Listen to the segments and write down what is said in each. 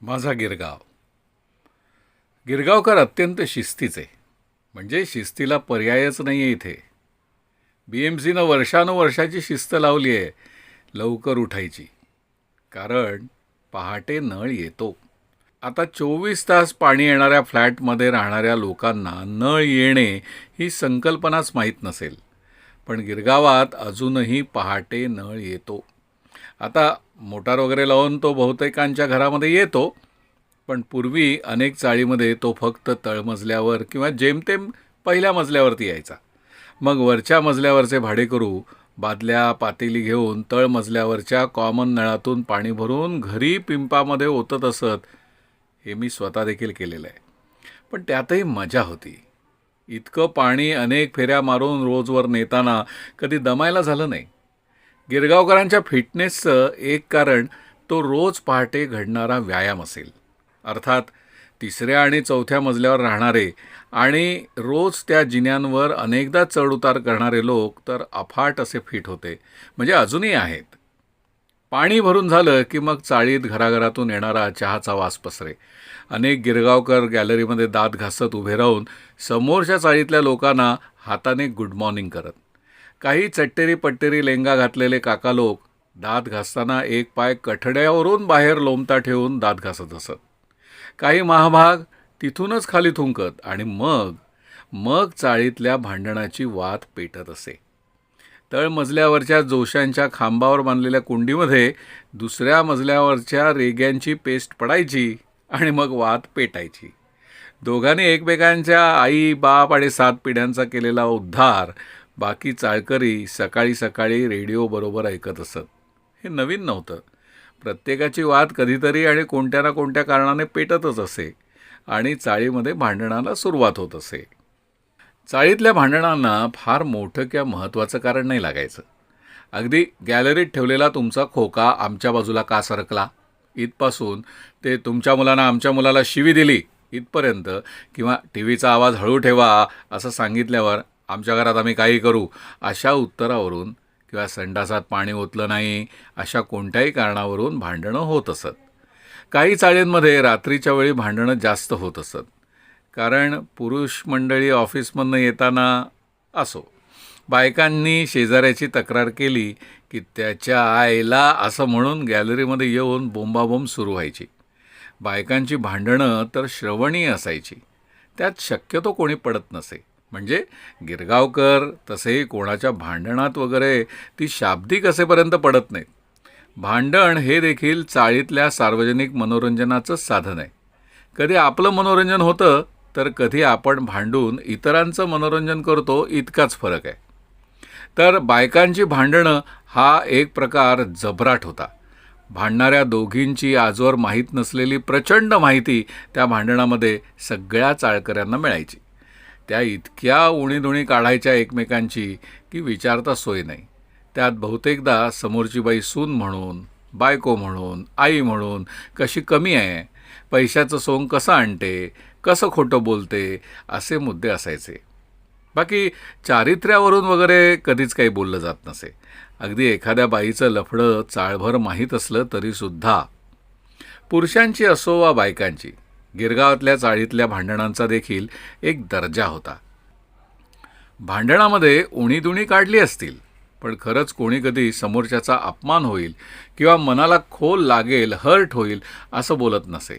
माझा गिरगाव. गिरगावकर अत्यंत शिस्तीचे म्हणजे शिस्तीला पर्यायच नाही आहे इथे बी एम सीनं वर्षानुवर्षाची शिस्त लावली आहे लवकर उठायची. कारण पहाटे नळ येतो. आता चोवीस तास पाणी येणाऱ्या फ्लॅटमध्ये राहणाऱ्या लोकांना नळ येणे ही संकल्पनाच माहीत नसेल. पण गिरगावात अजूनही पहाटे नळ येतो. आता मोटार वगैरे लावून तो बहुतेकांच्या घरामध्ये येतो पण पूर्वी अनेक चाळीमध्ये तो फक्त तळमजल्यावर किंवा जेमतेम पहिल्या मजल्यावरती यायचा. मग वरच्या मजल्यावरचे भाडेकरू बादल्या पातेली घेऊन तळमजल्यावरच्या कॉमन नळातून पाणी भरून घरी पिंपामध्ये ओतत असत हे मी स्वतः देखील केलेलं आहे. पण त्यातही मजा होती. इतकं पाणी अनेक फेऱ्या मारून रोजवर नेताना कधी दमायला झालं नाही. गिरगावकरांच्या फिटनेसचं एक कारण तो रोज पहाटे घडणारा व्यायाम असेल. अर्थात तिसऱ्या आणि चौथ्या मजल्यावर राहणारे आणि रोज त्या जिन्यांवर अनेकदा चढउतार करणारे लोक तर अफाट असे फिट होते. म्हणजे अजूनही आहेत. पाणी भरून झालं की मग चाळीत घराघरातून येणारा चहाचा वास पसरे. अनेक गिरगावकर गॅलरीमध्ये दात घासत उभे राहून समोरच्या चाळीतल्या लोकांना हाताने गुड मॉर्निंग करत. काही चट्टेरी पट्टेरी लेंगा घातलेले काका लोक दात घासताना एक पाय कठड्यावरून बाहेर लोंबता ठेवून दात घासत असत. काही महाभाग तिथूनच खाली थुंकत आणि मग मग चाळीतल्या भांडणाची वात पेटत असे. तळमजल्यावरच्या जोशांच्या खांबावर बांधलेल्या कुंडीमध्ये दुसऱ्या मजल्यावरच्या रेग्यांची पेस्ट पडायची आणि मग वात पेटायची. दोघांनी एकमेकांच्या आई बाप आणि सात पिढ्यांचा केलेला उद्धार बाकी चाळकरी सकाळी सकाळी रेडिओबरोबर ऐकत असत. हे नवीन नव्हतं. प्रत्येकाची वाद कधीतरी आणि कोणत्या ना कोणत्या कारणाने पेटतच असे आणि चाळीमध्ये भांडणाला सुरुवात होत असे. चाळीतल्या भांडणांना फार मोठं किंवा महत्त्वाचं कारण नाही लागायचं. अगदी गॅलरीत ठेवलेला तुमचा खोका आमच्या बाजूला का सरकला? इथपासून ते तुमच्या मुलांना आमच्या मुलाला शिवी दिली इथपर्यंत किंवा टी व्हीचा आवाज हळू ठेवा असं सांगितल्यावर आमच्या घरात आम्ही काही करू अशा उत्तरावरून किंवा संडासात पाणी ओतलं नाही अशा कोणत्याही कारणावरून भांडणं होत असत. काही चाळींमध्ये रात्रीच्या वेळी भांडणं जास्त होत असत. कारण पुरुष मंडळी ऑफिसमधनं येताना असो बायकांनी शेजाऱ्याची तक्रार केली की त्याच्या आईला असं म्हणून गॅलरीमध्ये येऊन बोंबाबोंब सुरू व्हायची. बायकांची भांडणं तर श्रवणीय असायची. त्यात शक्यतो कोणी पडत नसे. म्हणजे गिरगावकर तसेही कोणाच्या भांडणात वगैरे ती शाब्दिक असेपर्यंत पडत नाहीत. भांडण हे देखील चाळीतल्या सार्वजनिक मनोरंजनाचं साधन आहे. कधी आपलं मनोरंजन होतं तर कधी आपण भांडून इतरांचं मनोरंजन करतो इतकाच फरक आहे. तर बायकांची भांडणं हा एक प्रकार जबराट होता. भांडणाऱ्या दोघींची आजवर माहीत नसलेली प्रचंड माहिती त्या भांडणामध्ये सगळ्या चाळकऱ्यांना मिळायची. त्या इतक्या उणीधुणी काढायच्या एकमेकांची की विचारता सोय नाही. त्यात बहुतेकदा समोरची बाई सून म्हणून बायको म्हणून आई म्हणून कशी कमी आहे पैशाचं सोंग कसं आणते कसं खोटं बोलते असे मुद्दे असायचे. बाकी चारित्र्यावरून वगैरे कधीच काही बोललं जात नसे. अगदी एखाद्या बाईचं लफडं चाळभर माहीत असलं तरीसुद्धा पुरुषांची असो वा बायकांची गिरगावातल्या चाळीतल्या भांडणांचा देखील एक दर्जा होता. भांडणामध्ये उणीदुणी काढली असतील पण खरंच कोणी कधी समोरच्याचा अपमान होईल किंवा मनाला खोल लागेल हर्ट होईल असं बोलत नसे.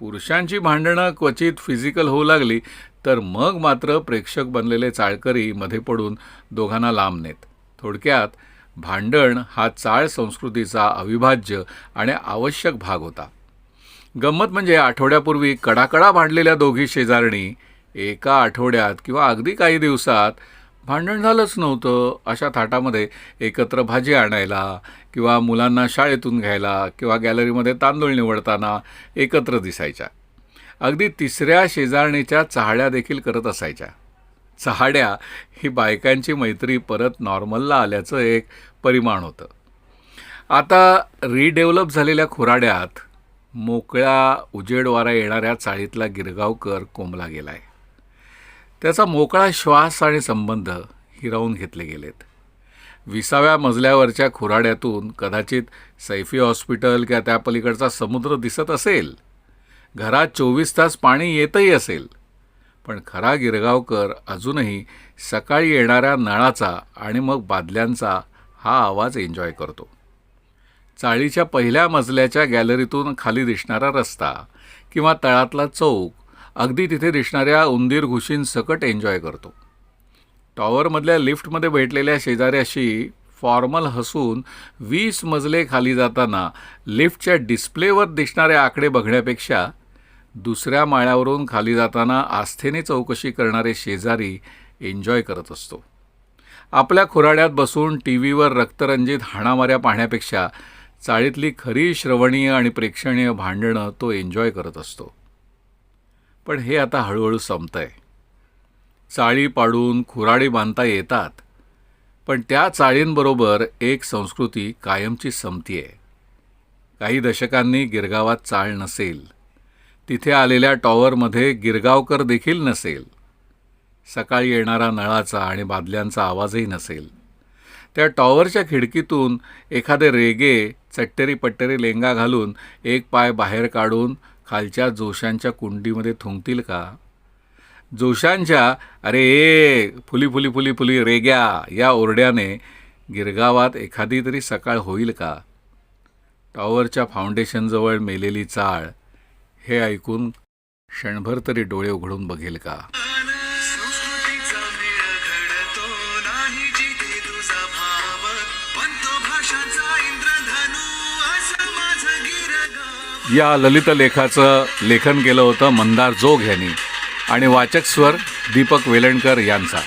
पुरुषांची भांडणं क्वचित फिजिकल होऊ लागली तर मग मात्र प्रेक्षक बनलेले चाळकरी मध्ये पडून दोघांना लांब नेत. थोडक्यात भांडण हा चाळ संस्कृतीचा अविभाज्य आणि आवश्यक भाग होता. गंमत म्हणजे आठवड्यापूर्वी कडाकडा भांडलेल्या दोघी शेजारणी एका आठवड्यात किंवा अगदी काही दिवसात भांडण झालंच नव्हतं. अशा थाटामध्ये एकत्र भाजी आणायला किंवा मुलांना शाळेतून घ्यायला किंवा गॅलरीमध्ये तांदूळ निवडताना एकत्र दिसायच्या. अगदी तिसऱ्या शेजारणीच्या चहाड्या देखील करत असायच्या. चहाड्या ही बायकांची मैत्री परत नॉर्मलला आल्याचं एक परिमाण होतं. आता रिडेव्हलप झालेल्या खुराड्यात मोकळ्या उजेड वारा येणाऱ्या चाळीतला गिरगावकर कोंबला गेलाय. त्याचा मोकळा श्वास आणि संबंध हिरावून घेतले गेलेत. विसाव्या मजल्यावरच्या खुराड्यातून कदाचित सैफी हॉस्पिटल किंवा त्या पलीकडचा समुद्र दिसत असेल. घरात चोवीस तास पाणी येतही असेल. पण खरा गिरगावकर अजूनही सकाळी येणाऱ्या नळाचा आणि मग बादल्यांचा हा आवाज एन्जॉय करतो. चाळीच्या पहिल्या मजल्याच्या गॅलरीतून खाली दिसणारा रस्ता किंवा तळातला चौक अगदी तिथे दिसणाऱ्या उंदीर घुशींसकट एन्जॉय करतो. टॉवरमधल्या लिफ्टमध्ये भेटलेल्या शेजाऱ्याशी फॉर्मल हसून वीस मजले खाली जाताना लिफ्टच्या डिस्प्लेवर दिसणारे आकडे बघण्यापेक्षा दुसऱ्या माळ्यावरून खाली जाताना आस्थेने चौकशी करणारे शेजारी एन्जॉय करत असतो. आपल्या खुराड्यात बसून टी व्हीवर रक्तरंजित हाणामाऱ्या पाहण्यापेक्षा चाळीतली खरी श्रवणीय आणि प्रेक्षणीय भांडणं तो एन्जॉय करत असतो. पण हे आता हळूहळू संपतं आहे चाळी पाडून खुराडी बांधता येतात पण त्या चाळींबरोबर एक संस्कृती कायमची संपती आहे काही दशकांनी गिरगावात चाळ नसेल. तिथे आलेल्या टॉवरमध्ये गिरगावकर देखील नसेल. सकाळी येणारा नळाचा आणि बादल्यांचा आवाजही नसेल. त्या टॉवरच्या खिडकीतून एखादे रेगे चट्टेरी पट्टेरी लेंगा घालून एक पाय बाहेर काढून खालच्या जोशांच्या कुंडीमध्ये थुंकतील का? जोशांच्या अरे ए फुली फुली फुली फुली रेग्या या ओरड्याने गिरगावात एखादी तरी सकाळ होईल का? टॉवरच्या फाउंडेशनजवळ मेलेली चाळ हे ऐकून क्षणभर तरी डोळे उघडून बघेल का? या ललित लेखाचं लेखन केलं होतं मंदार जोग यांनी आणि वाचक स्वर दीपक वेलणकर यांचा.